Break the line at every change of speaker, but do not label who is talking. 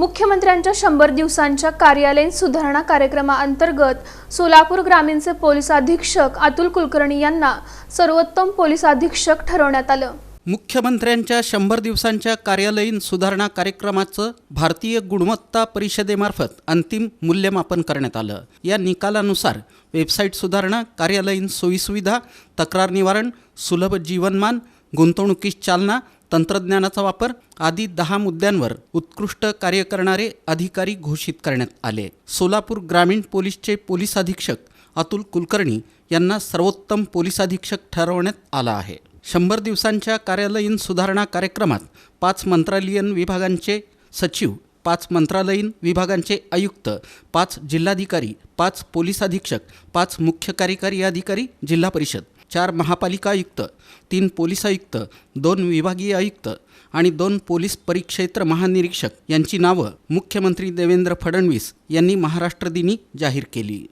मुख्यमंत्र्यांच्या शंभर दिवसांच्या कार्यालयीन सुधारणा कार्यक्रमाअंतर्गत सोलापूर ग्रामीणचे पोलीस अधीक्षक अतुल कुलकर्णी यांना सर्वोत्तम पोलीस अधीक्षक ठरवण्यात आलं.
मुख्यमंत्र्यांच्या शंभर दिवसांच्या कार्यालयीन सुधारणा कार्यक्रमाचं भारतीय गुणवत्ता परिषदेमार्फत अंतिम मूल्यमापन करण्यात आलं. या निकालानुसार वेबसाईट सुधारणा कार्यालयीन सोयीसुविधा तक्रार निवारण सुलभ जीवनमान गुंतवणुकीस चालना तंत्रज्ञानाचा वापर आदी दहा मुद्द्यांवर उत्कृष्ट कार्य करणारे अधिकारी घोषित करण्यात आले. सोलापूर ग्रामीण पोलीसचे पोलीस अधीक्षक अतुल कुलकर्णी यांना सर्वोत्तम पोलीस अधीक्षक ठरवण्यात आला आहे. शंभर दिवसांच्या कार्यालयीन सुधारणा कार्यक्रमात पाच मंत्रालयीन विभागांचे सचिव पाच मंत्रालयीन विभागांचे आयुक्त पाच जिल्हाधिकारी पाच पोलीस अधीक्षक पाच मुख्य कार्यकारी अधिकारी जिल्हा परिषद चार महापालिका आयुक्त तीन पोलीस आयुक्त दोन विभागीय आयुक्त आणि दोन पोलीस परिक्षेत्र महानिरीक्षक यांची नावं मुख्यमंत्री देवेंद्र फडणवीस यांनी महाराष्ट्र दिनी जाहीर केली.